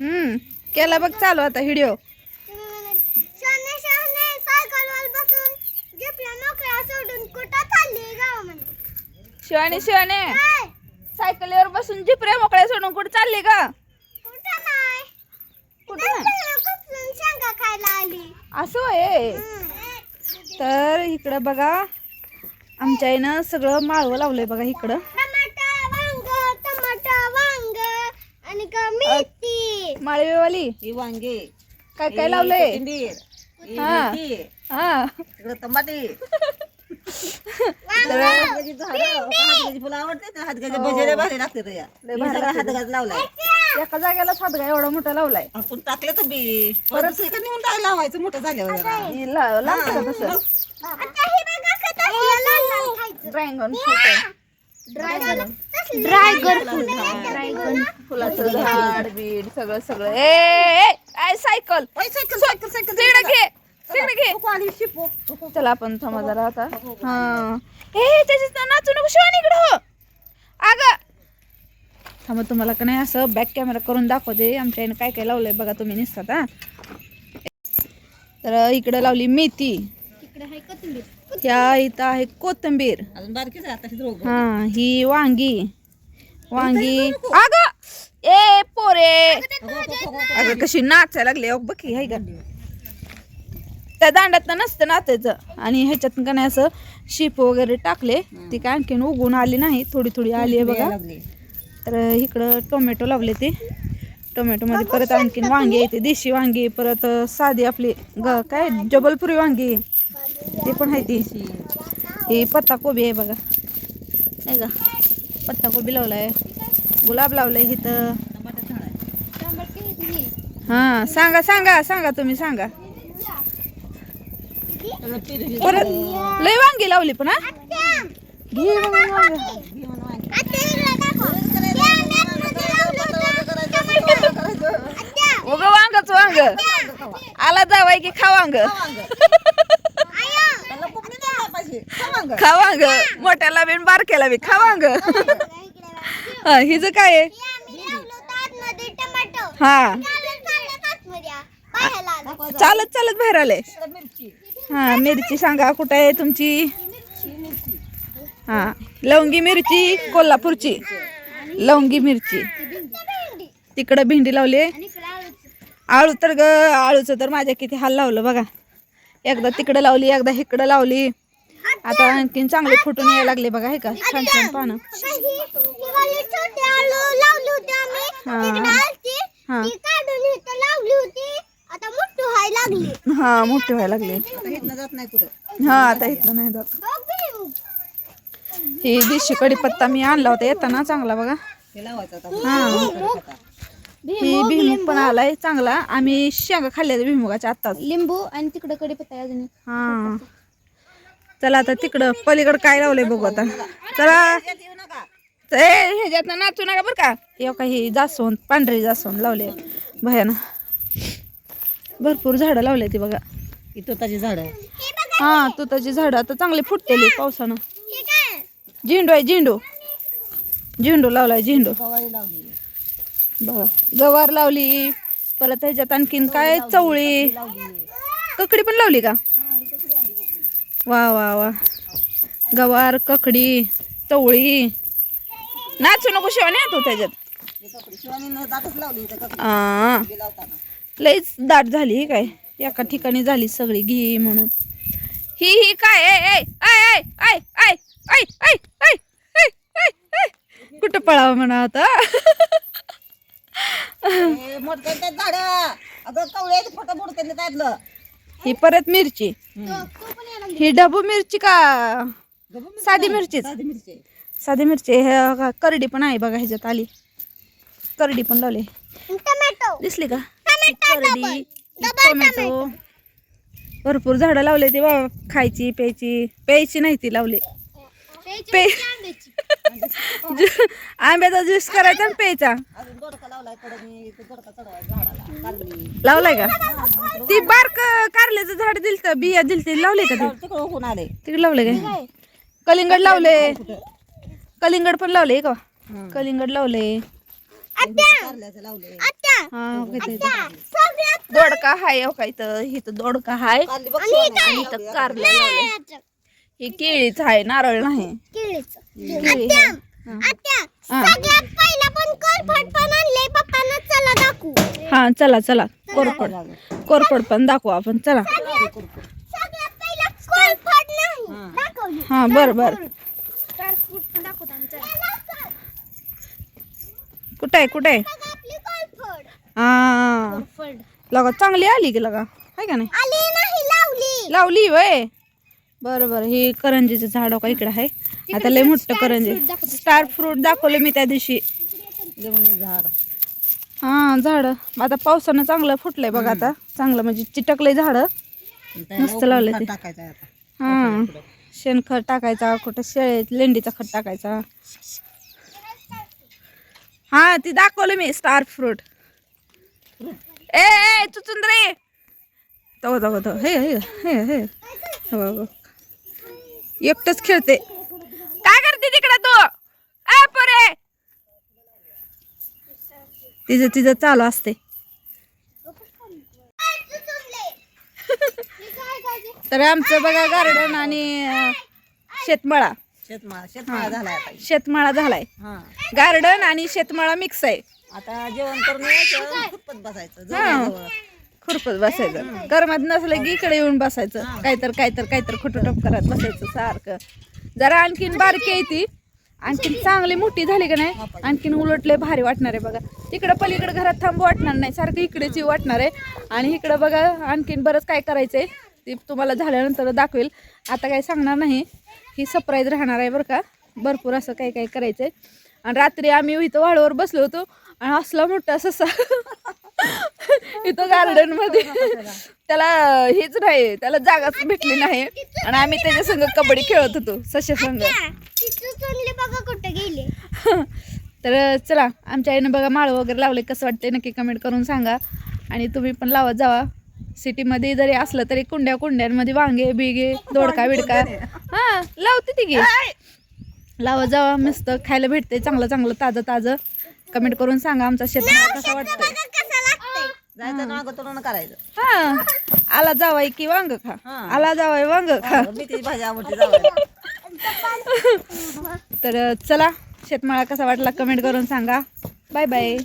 हम्म केला बघ चालू आता व्हिडिओ शिवाने शिवाने सायकलीवर बसून? जिपऱ्या मोकळ्या सोडून कुठे चालली का असं आहे तर इकडं बघा आमच्या आईनं सगळं माळव लावलंय बघा इकडं. वांग वांग आणि माळवेवाली. ही वांगे. काय काय लावलंय? ही हा. मेथी, हा. इकडं टमाटे तर हातगाची झाडं. हातगाची फुलं आवडते ना हातगाच्या भजेले भारी लागते तर या. लय मी भारी सगळा लागते. हातगाज लावलाय. एका जागेला सातगा एवढा मोठा लावलाय. आपण टाकलं तर बी. परत एका नेऊन टाक लावायचं मोठं झाल्यावर. ही ला- लागतं का तसं. हे ड्रॅगन फ्रूट ड्रॅगन ड्रॅगन फुलाचं झाड बीड सगळं सगळं. ए ए, ए सायकल. ओय, सायकल सायकल सायकल तिकडे घे तिकडे घे. नको आणि शिपो. चला आपण थांबा जरा आता. हा. ए त्याच्यात नाचू नको शिवानी इकडं हो. अग थांबा तुम्हाला का नाही असं बॅक कॅमेरा करून दाखवते. आमच्या आईनं काय काय लावलंय बघा तुम्ही निसतात हा. तर इकडं लावली मेथी. तिकडे आहे कोथिंबीर. त्या इथं आहे कोथिंबीर. अजून बारकीच आहे आता रोग. हा ही वांगी. वांगी. अग ए पोरे. अगं कशी नाचायला लागली अग बघी हाय का? त्या दांडात नसतं नाचायचं. आणि ह्याच्यात का नाही असं शिप वगैरे टाकले. ती काय आणखीन उगून आली नाही. थोडी थोडी आली आहे बघा. तर इकडं टोमॅटो लावले ते. टोमॅटोमध्ये परत आणखीन वांगी येते देशी वांगी परत साधी आपली ग काय जबलपुरी वांगी. ते पण आहे ती. ही पत्ता कोबी आहे बघा. आहे का? पत्ता कोबी लावलाय. गुलाब लावलाय इथं. हां सांगा सांगा सांगा तुम्ही सांगा. परत लय वांगी लावली पण हा? घे वांगी. उग वांगच वांग. आला जावाय की खा वांग. त्याला कुपणी द्यायला पाहिजे खा खा वांग. मोठ्याला बिन बारक्याला बी खा वांग. हा हिच काय आहे? टमाटो. हा. चालत चालत बाहेर आले. हा मिरची सांगा कुठं आहे तुमची? हा लवंगी मिरची कोल्हापूरची. लवंगी मिरची. तिकडं भेंडी लावली आळू तर ग आळूचं तर माझ्या किती हाल लावलं बघा. एकदा तिकडं लावली एकदा इकडं लावली. आता आणखीन चांगले फुटून यायला लागले बघा हे का? छान छान पानं. हा. हा ती काढून इथं लावली होती आता मोठी व्हायला लागली. हा मोठे व्हायला लागले. आता इथनं जात नाही कुठं हा आता इथलं नाही जात. ही देशी कडीपत्ता मी आणला होता येताना चांगला बघा. हे. हा ही पण आलाय चांगला. आम्ही शेंगा खाल्ल्या भुईमुगाच्या आत्ताच. लिंबू आणि तिकडे कडीपत्ता अजून हा. चला आता तिकडं पलीकडं काय लावलंय बघू आता. चला. येऊ नका ए ह्याच्यात नाचू नका बरं का. हे काही जास्वंद पांढरी जास्वंद लावले भयानं भरपूर झाडं लावले ती बघा. ही तोताची झाड हा तुताची झाडं आता चांगली फुटतेली पावसानं. हे काय? झेंडू आहे झेंडू. झेंडू लावलाय झेंडू. गवारी लावली. बघा गवार लावली. परत ह्याच्यात आणखीन काय? चवळी. ककडी पण लावली का? वा वा वा. गवार ककडी चवळी. नाचू नको शिवाने तू त्याच्यात. हे लावली लईच दाट झाली काय एका ठिकाणी झाली सगळी घे म्हणून ही ही काय ऐ ऐ कुठं पळावं म्हणा आता ही परत मिरची ही डबू मिरची का साधी मिरची साधी मिरची हे करडी पण आहे बघा ह्याच्यात आली करडी पण लावली दिसली का करडी टोमॅटो भरपूर झाडं लावले ते बाबा. खायची प्यायची. प्यायची नाही ती लावली. पे ज्यू- आंब्याचा. ज्यूस करायचा आणि प्यायचा. लावलाय का? ती बारक कारल्याचं झाड दिलत बिया दिलते. लावले का ते? तिकडं लावले काय? कलिंगड लावले. कलिंगड पण लावले का? कलिंगड लावले. कारल्याचं हा दोडका हाय हो काय तर इथं दोडका हाय. कारली बघ आणि इथं कारलं लावलंय हे केळीच आहे नारळ नाही. केळीचं. केळी आहे. आत्या! हा. सगळ्यात पहिला पण कोरफड पण आणले पप्पांना चला हा चला चला. कोरपड कोरपड पण दाखवू आपण चला. सगळ्यात पहिला कोरफड नाही. दाखवली. हा बर बर. दाखवतो आमचं कुठे आहे? कुठे आहे? हा लगा चांगली आली की लगा. आहे का नाही? आली नाही लावली. लावली वय. बरं बरं. हे करंजीचं झाड हो का? इकडं आहे. आता लय मोठं करंजी. स्टार फ्रूट दाखवलं मी त्या दिवशी. झाड हा झाड. आता पावसानं चांगलं फुटलंय बघा आता. चांगलं म्हणजे चिटकलंय झाड. मस्त लावले ते. टाकायचं आहे आता. हा. शेणखत टाकायचा कुठं शेळे लेंडीचा खत टाकायचा. हा ती दाखवलं मी स्टार फ्रूट. ए ए चुचुंद्रे तो तो तो हे हे हे हे. हो, हो. एकटंच खेळते. काय करते तिकडे तू? ए पोरे. तिचं तिचं चालू असते. तर आमचं बघा गार्डन आणि शेतमळा. शेतमाळा शेतमाळा झालाय आता. शेतमळा झालाय. हा. गार्डन आणि शेतमळा मिक्स आहे. आता जेवण करून यायचं खुपत बसायचं. जवळ खुरपत बसायचं. करमत नसलं की इकडे येऊन बसायचं. काहीतर काहीतर काहीतर खोटं करत बसायचं सारखं. जरा आणखीन बारकी आहे ती. आणखीन चांगली मोठी झाली का नाही? आणखीन उलटले भारी वाटणार आहे बघा. तिकडं पलीकडे घरात थांबू वाटणार नाही. सारखं इकडेच येऊ वाटणार आहे. आणि इकडं बघा आणखीन बरंच काय करायचंय. ते तुम्हाला झाल्यानंतर दाखवेल. आता काही सांगणार नाही. ही सरप्राईज राहणार आहे बरं का. भरपूर असं काही काही करायचंय. आणि रात्री आम्ही इथं वाळूवर बसलो होतो आणि असला मोठा ससा इथं गार्डनमध्ये. त्याला हेच नाही त्याला जागाच भेटली नाही. आणि आम्ही त्याच्या संग कबड्डी खेळत होतो सशे संघ चुचुनली बघा कुठे गेले? तर चला आमच्या आईनं बघा माळ वगैरे लावले कसं वाटतंय नक्की कमेंट करून सांगा. आणि तुम्ही पण लावत जावा. सिटीमध्ये जरी असलं तरी कुंड्या कुंड्यांमध्ये वांगे बिगे दोडका बिडका. हा लावते ती की लावत जावा मस्त. खायला भेटते. चांगलं चांगलं ताजं ताजं. कमेंट करून सांगा आमचा शेतमाळ कसा करायचं हा. आला जावाय की वांग खा. आला जावाय वांग खा. तर चला शेतमाळा कसा वाटला कमेंट करून सांगा. Bye bye.